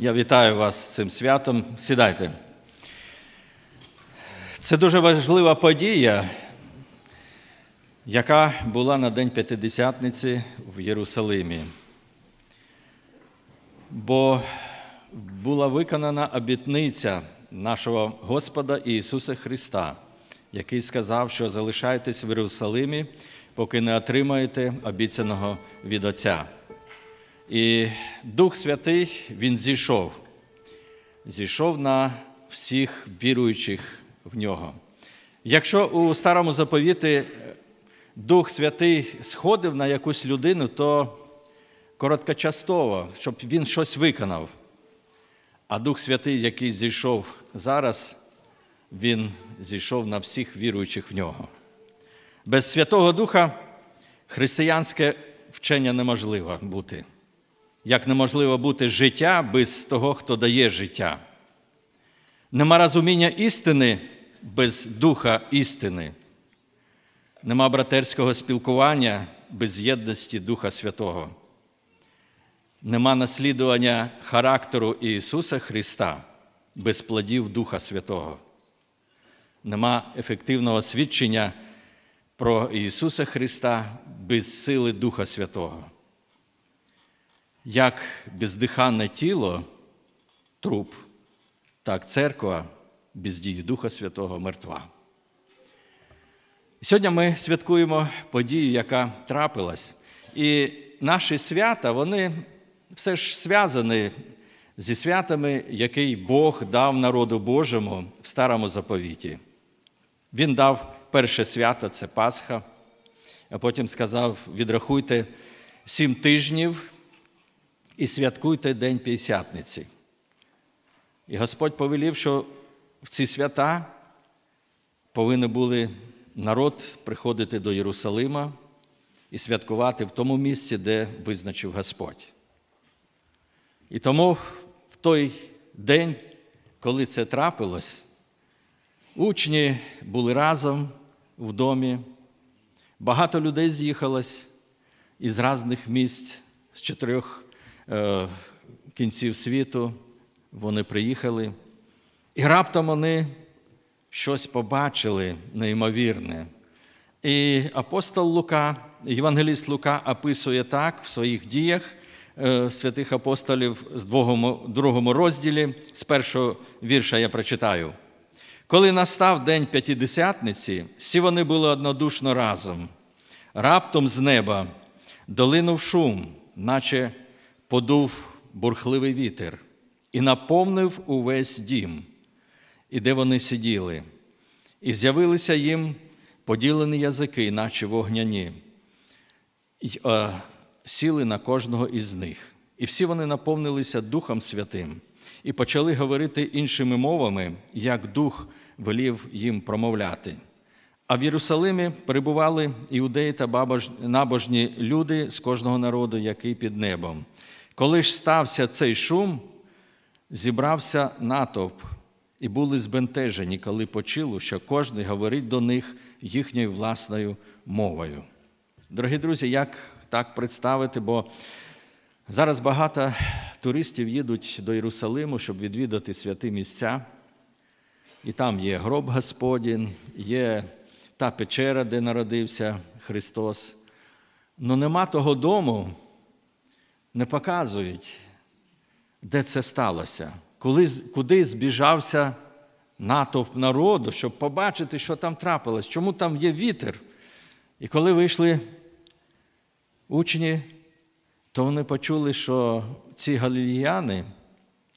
Я вітаю вас цим святом. Сідайте. Це дуже важлива подія, яка була на День П'ятидесятниці в Єрусалимі. Бо була виконана обітниця нашого Господа Ісуса Христа, який сказав, що залишайтесь в Єрусалимі, поки не отримаєте обіцяного від Отця. І Дух Святий Він зійшов, зійшов на всіх віруючих в нього. Якщо у старому заповіті Дух Святий сходив на якусь людину, то короткочастово, щоб він щось виконав. А Дух Святий, який зійшов зараз, він зійшов на всіх віруючих в нього. Без Святого Духа християнське вчення неможливо бути. Як неможливо бути життя без того, хто дає життя. Нема розуміння істини без духа істини. Нема братерського спілкування без єдності Духа Святого. Нема наслідування характеру Ісуса Христа без плодів Духа Святого. Нема ефективного свідчення про Ісуса Христа без сили Духа Святого. Як бездиханне тіло, труп, так церква без дії Духа Святого мертва. Сьогодні ми святкуємо подію, яка трапилась. І наші свята, вони все ж зв'язані зі святами, які Бог дав народу Божому в старому заповіті. Він дав перше свято це Пасха, а потім сказав: відрахуйте сім тижнів і святкуйте День П'ятдесятниці. І Господь повелів, що в ці свята повинні були народ приходити до Єрусалима і святкувати в тому місці, де визначив Господь. І тому в той день, коли це трапилось, учні були разом в домі, багато людей з'їхалось із різних місць, з чотирьох е, кінців світу. Вони приїхали, і раптом вони щось побачили неймовірне. І апостол Лука, Євангеліст Лука описує так в своїх діях е, святих апостолів з другому, другому розділі, з першого вірша я прочитаю. Коли настав день п'ятидесятниці, всі вони були однодушно разом. Раптом з неба долинув шум, наче подув бурхливий вітер, і наповнив увесь дім, і де вони сиділи. І з'явилися їм поділені язики, наче вогняні, і е, сіли на кожного із них. І всі вони наповнилися Духом Святим і почали говорити іншими мовами, як Дух велів їм промовляти. А в Єрусалимі перебували іудеї та набожні люди з кожного народу, який під небом. Коли ж стався цей шум, зібрався натовп і були збентежені, коли почули, що кожен говорить до них їхньою власною мовою. Дорогі друзі, як так представити? Бо зараз багато туристів їдуть до Єрусалиму, щоб відвідати святі місця. І там є гроб Господін, є та печера, де народився Христос. Но нема того дому, не показують, де це сталося, коли, куди збіжався натовп народу, щоб побачити, що там трапилось, чому там є вітер. І коли вийшли учні, то вони почули, що ці галіліяни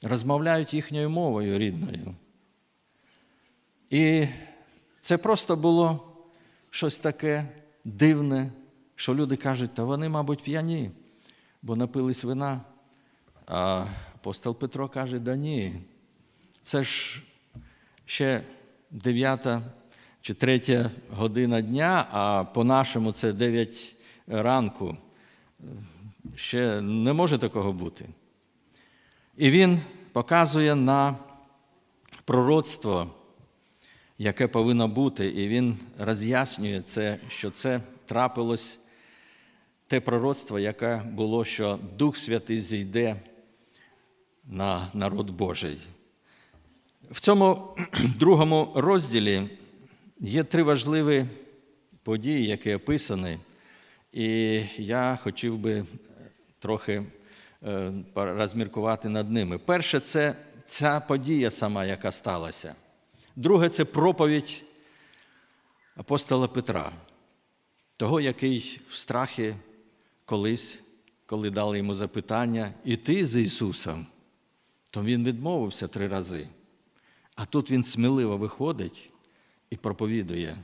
розмовляють їхньою мовою рідною. І це просто було щось таке дивне, що люди кажуть, та вони, мабуть, п'яні, бо напились вина. А апостол Петро каже, да ні. Це ж ще 9 чи 3 година дня, а по-нашому це 9 ранку. Ще не може такого бути. І він показує на пророцтво, яке повинно бути, і він роз'яснює це, що це трапилось те пророцтво, яке було, що Дух Святий зійде на народ Божий. В цьому другому розділі є три важливі події, які описані, і я хотів би трохи е, розміркувати над ними. Перше, це ця подія сама, яка сталася. Друге, це проповідь апостола Петра, того, який в страхі колись, коли дали йому запитання, і з Ісусом, то він відмовився три рази. А тут він сміливо виходить і проповідує.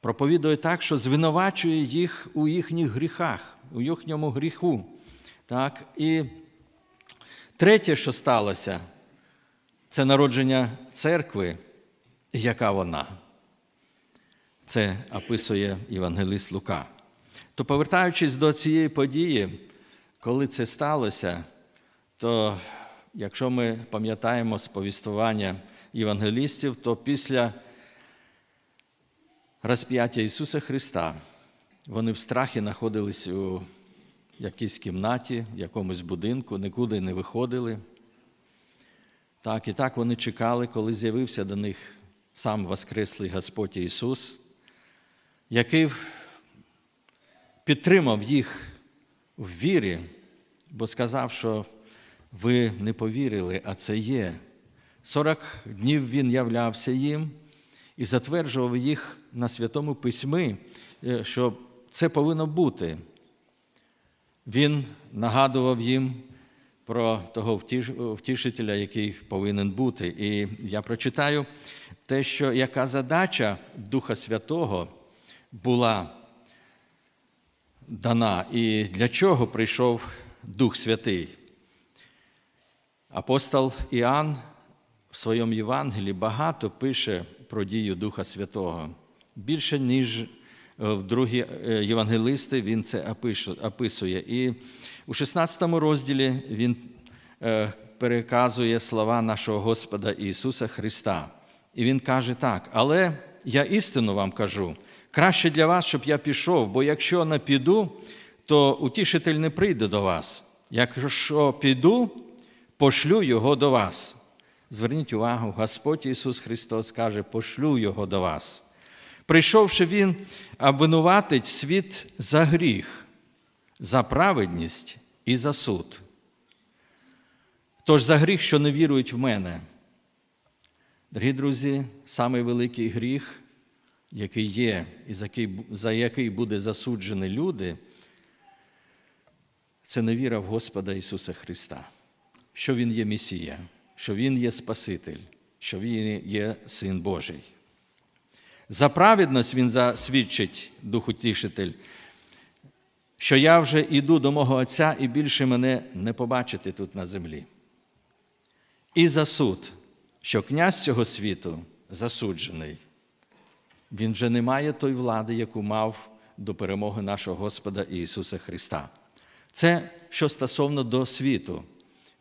Проповідує так, що звинувачує їх у їхніх гріхах, у їхньому гріху. Так? І третє, що сталося, це народження церкви. Яка вона? Це описує Євангелист Лука. То, повертаючись до цієї події, коли це сталося, то якщо ми пам'ятаємо сповістування євангелістів, то після розп'яття Ісуса Христа вони в страхі знаходились у якійсь кімнаті, в якомусь будинку, нікуди не виходили. Так, і так вони чекали, коли з'явився до них сам Воскреслий Господь Ісус, який підтримав їх в вірі, бо сказав, що ви не повірили, а це є. Сорок днів Він являвся їм і затверджував їх на Святому Письмі, е, що це повинно бути. Він нагадував їм про того втішителя, який повинен бути. І я прочитаю те, що яка задача Духа Святого була дана, і для чого прийшов Дух Святий. Апостол Іоанн в своєму Євангелії багато пише про дію Духа Святого. Більше, ніж в другі євангелисти, він це описує. І у 16 розділі він переказує слова нашого Господа Ісуса Христа. І Він каже так: але я істину вам кажу, краще для вас, щоб я пішов, бо якщо не піду, то утішитель не прийде до вас. Якщо піду, пошлю його до вас. Зверніть увагу, Господь Ісус Христос каже, пошлю Його до вас. Прийшовши Він, обвинуватить світ за гріх, за праведність і за суд. Тож за гріх, що не вірують в мене. Дорогі друзі, самий великий гріх, який є, і за який буде засуджені люди, це невіра в Господа Ісуса Христа, що Він є Месія що Він є Спаситель, що Він є Син Божий. За праведність Він засвідчить Дух Утішитель, що я вже йду до мого Отця і більше мене не побачити тут на землі. І за суд, що князь цього світу засуджений, він вже не має той влади, яку мав до перемоги нашого Господа Ісуса Христа. Це що стосовно до світу.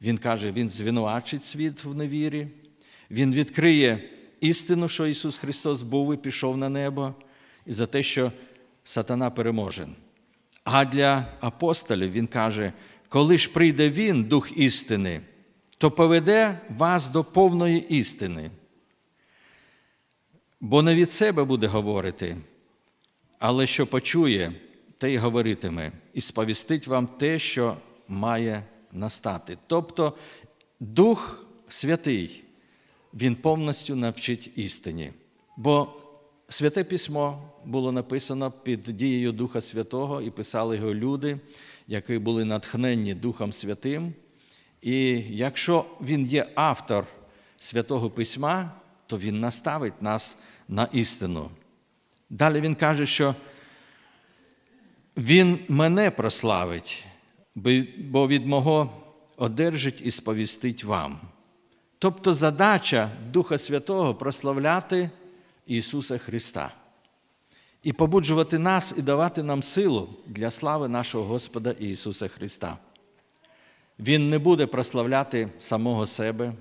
Він каже, Він звинувачить світ в невірі, Він відкриє істину, що Ісус Христос був і пішов на небо, і за те, що сатана переможен. А для апостолів Він каже, коли ж прийде Він, Дух істини, то поведе вас до повної істини. Бо не від себе буде говорити, але що почує, те й говоритиме, і сповістить вам те, що має настати. Тобто Дух Святий, Він повністю навчить істині. Бо Святе Письмо було написано під дією Духа Святого і писали його люди, які були натхненні Духом Святим. І якщо він є автор Святого Письма, то Він наставить нас на істину. Далі він каже, що Він мене прославить бо від мого одержить і сповістить вам. Тобто задача Духа Святого прославляти Ісуса Христа і побуджувати нас і давати нам силу для слави нашого Господа Ісуса Христа. Він не буде прославляти самого себе,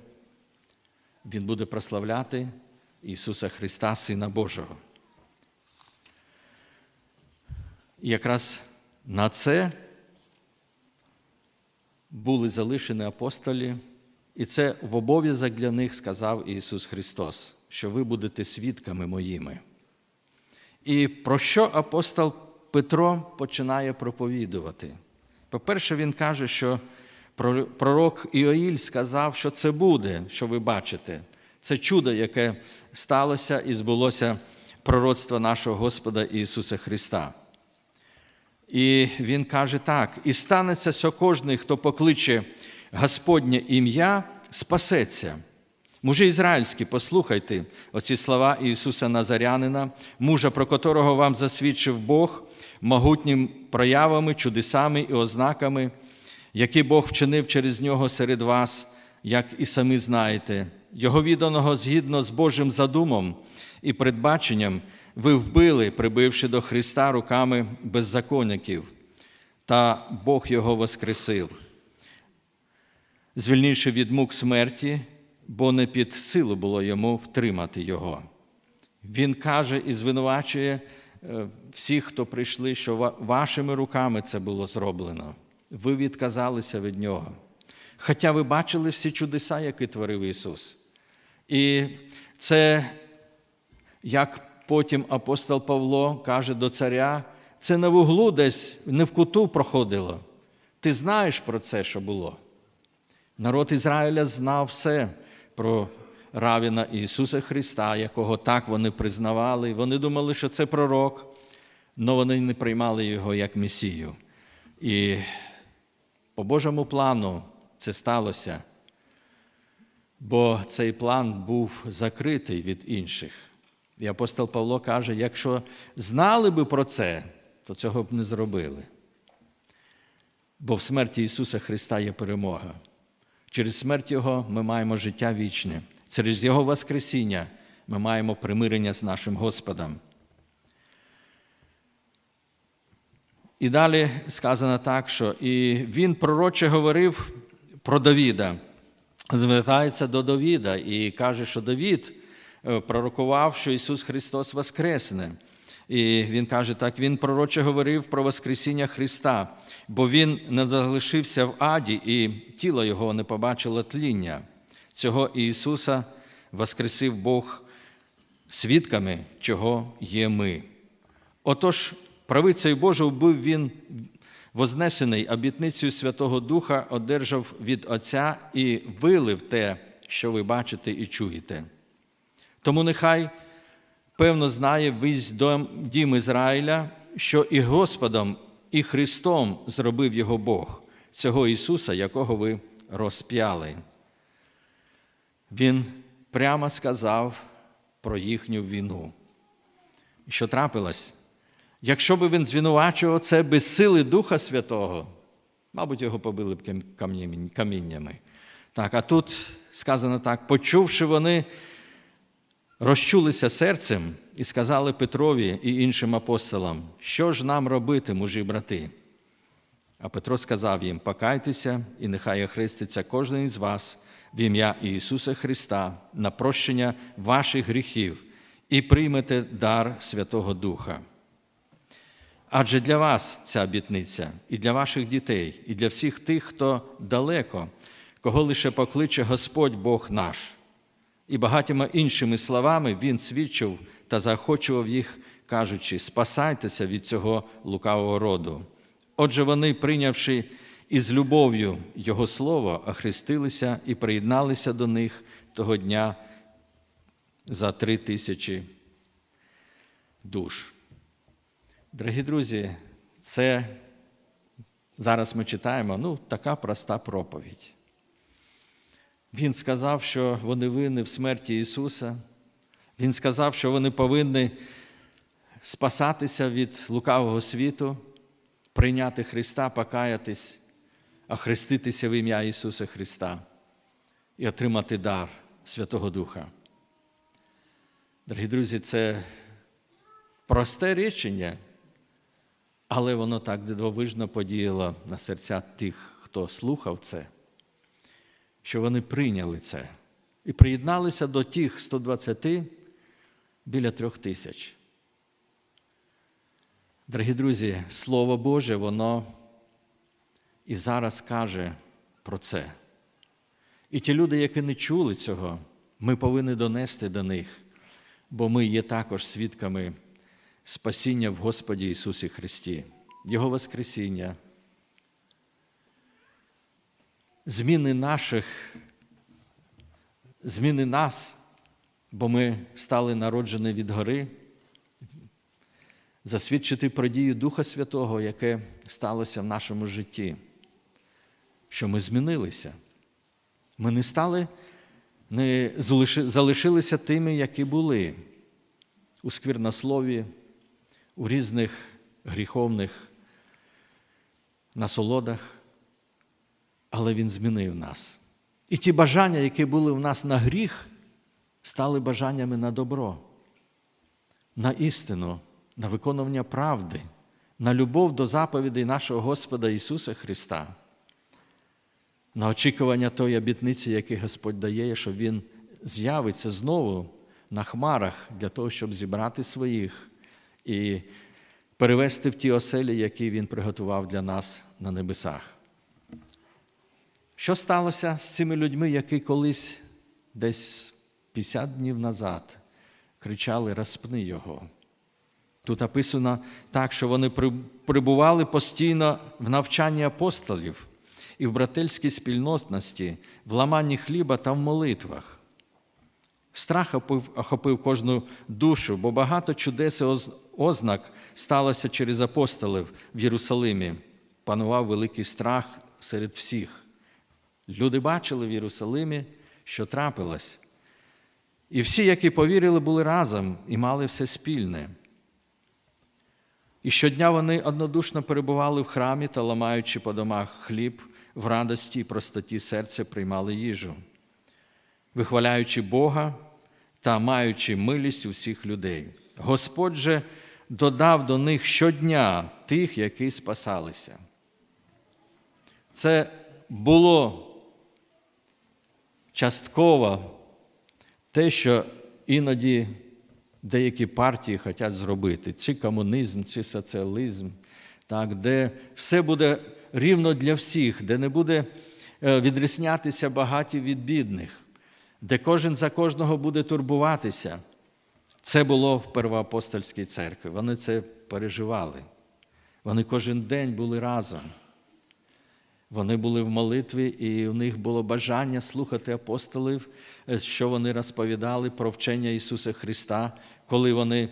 Він буде прославляти Ісуса Христа, Сина Божого. І якраз на це були залишені апостолі І це в обов'язок для них сказав Ісус Христос, що ви будете свідками моїми. І про що апостол Петро починає проповідувати? По-перше, він каже, що пророк Іоїль сказав, що це буде, що ви бачите. Це чудо, яке сталося і збулося пророцтво нашого Господа Ісуса Христа. І він каже так: і станеться що кожний, хто покличе Господнє ім'я, спасеться. Мужі ізраїльські, послухайте оці слова Ісуса Назарянина, мужа, про котрого вам засвідчив Бог могутніми проявами, чудесами і ознаками, які Бог вчинив через нього серед вас, як і самі знаєте, Його відданого згідно з Божим задумом і передбаченням, ви вбили, прибивши до Христа руками беззаконників, та Бог Його воскресив, звільнивши від мук смерті, бо не під силу було йому втримати Його. Він каже і звинувачує е, всіх, хто прийшли, що вашими руками це було зроблено. Ви відказалися від Нього. Хоча ви бачили всі чудеса, які творив Ісус. І це, як потім апостол Павло каже до царя, це на вуглу десь не в куту проходило. Ти знаєш про це, що було. Народ Ізраїля знав все про равіна Ісуса Христа, якого так вони признавали. Вони думали, що це пророк, але вони не приймали його як Месію. І по Божому плану це сталося, бо цей план був закритий від інших. І апостол Павло каже: якщо знали би про це, то цього б не зробили. Бо в смерті Ісуса Христа є перемога. Через смерть Його ми маємо життя вічне. Через Його Воскресіння ми маємо примирення з нашим Господом. І далі сказано так, що і він пророче говорив про Давіда, звертається до Давіда і каже, що Давід е, пророкував, що Ісус Христос Воскресне. І Він каже так: Він пророче говорив про Воскресіння Христа, бо Він не залишився в аді, і тіло Його не побачило тління. Цього Ісуса Воскресив Бог свідками, чого є ми. Отож, правицею Божою був Він вознесений обітницею Святого Духа, одержав від Отця і вилив те, що ви бачите і чуєте. Тому нехай певно знає весь дім Ізраїля, що і Господом, і Христом зробив його Бог, цього Ісуса, якого ви розп'яли. Він прямо сказав про їхню війну. Що трапилось? Якщо би він звинувачував це без сили Духа Святого, мабуть, його побили б каміннями. Так, а тут сказано так: почувши вони розчулися серцем і сказали Петрові і іншим апостолам, що ж нам робити, мужі брати? А Петро сказав їм: Покайтеся, і нехай охреститься кожен із вас в ім'я Ісуса Христа на прощення ваших гріхів і приймете дар Святого Духа. Адже для вас ця обітниця, і для ваших дітей, і для всіх тих, хто далеко, кого лише покличе Господь Бог наш. І багатьма іншими словами Він свідчив та заохочував їх, кажучи: спасайтеся від цього лукавого роду. Отже, вони, прийнявши із любов'ю Його Слово, охрестилися і приєдналися до них того дня за три тисячі душ. Дорогі друзі, це зараз ми читаємо ну, така проста проповідь. Він сказав, що вони винні в смерті Ісуса. Він сказав, що вони повинні спасатися від лукавого світу, прийняти Христа, покаятись, охреститися в ім'я Ісуса Христа і отримати дар Святого Духа. Дорогі друзі, це просте речення, але воно так дивовижно подіяло на серця тих, хто слухав це що вони прийняли це і приєдналися до тих 120 біля трьох тисяч. Дорогі друзі, Слово Боже, воно і зараз каже про це. І ті люди, які не чули цього, ми повинні донести до них, бо ми є також свідками спасіння в Господі Ісусі Христі, Його Воскресіння, зміни наших, зміни нас, бо ми стали народжені від гори, засвідчити про дію Духа Святого, яке сталося в нашому житті, що ми змінилися. Ми не стали, не залишилися тими, які були у сквірнослові, у різних гріховних насолодах, але Він змінив нас. І ті бажання, які були в нас на гріх, стали бажаннями на добро, на істину, на виконування правди, на любов до заповідей нашого Господа Ісуса Христа, на очікування тої обітниці, яку Господь дає, що Він з'явиться знову на хмарах для того, щоб зібрати своїх і перевести в ті оселі, які Він приготував для нас на небесах. Що сталося з цими людьми, які колись десь 50 днів назад кричали Розпни його? Тут написано так, що вони прибували постійно в навчанні апостолів і в брательській спільнотності, в ламанні хліба та в молитвах. Страх охопив кожну душу, бо багато чудес і ознак сталося через апостолів в Єрусалимі. Панував великий страх серед всіх. Люди бачили в Єрусалимі, що трапилось. І всі, які повірили, були разом і мали все спільне. І щодня вони однодушно перебували в храмі та, ламаючи по домах хліб, в радості і простоті серця приймали їжу, вихваляючи Бога та маючи милість усіх людей. Господь же додав до них щодня тих, які спасалися. Це було частково те, що іноді деякі партії хочуть зробити: чи комунізм, чи соціалізм, так, де все буде рівно для всіх, де не буде відрізнятися багаті від бідних, де кожен за кожного буде турбуватися. Це було в Первоапостольській церкві. Вони це переживали. Вони кожен день були разом. Вони були в молитві, і у них було бажання слухати апостолів, що вони розповідали про вчення Ісуса Христа, коли вони,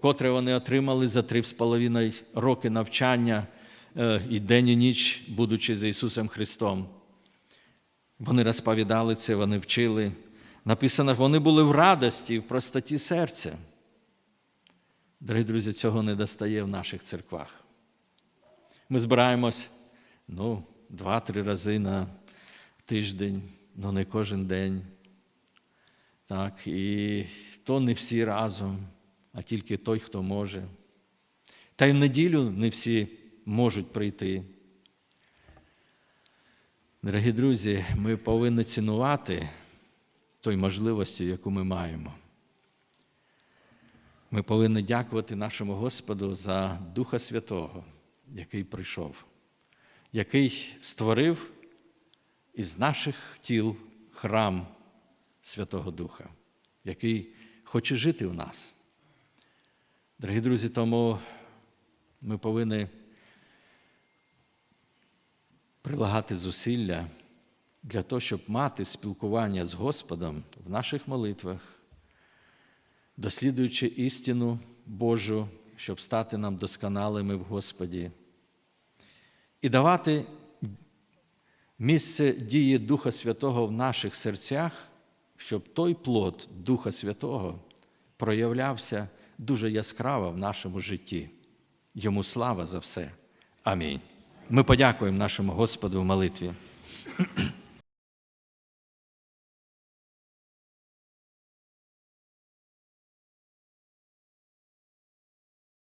котре вони отримали за три з половиною роки навчання і день і ніч, будучи за Ісусом Христом. Вони розповідали це, вони вчили. Написано, вони були в радості і в простоті серця. Дорогі друзі, цього не достає в наших церквах. Ми збираємось ну, два-три рази на тиждень, ну не кожен день. Так, І то не всі разом, а тільки той, хто може. Та й в неділю не всі можуть прийти. Дорогі друзі, ми повинні цінувати той можливості, яку ми маємо. Ми повинні дякувати нашому Господу за Духа Святого, який прийшов, який створив із наших тіл храм Святого Духа, який хоче жити в нас. Дорогі друзі, тому ми повинні прилагати зусилля для того, щоб мати спілкування з Господом в наших молитвах, дослідуючи істину Божу, щоб стати нам досконалими в Господі, і давати місце дії Духа Святого в наших серцях, щоб той плод Духа Святого проявлявся дуже яскраво в нашому житті. Йому слава за все. Амінь. Ми подякуємо нашому Господу в молитві.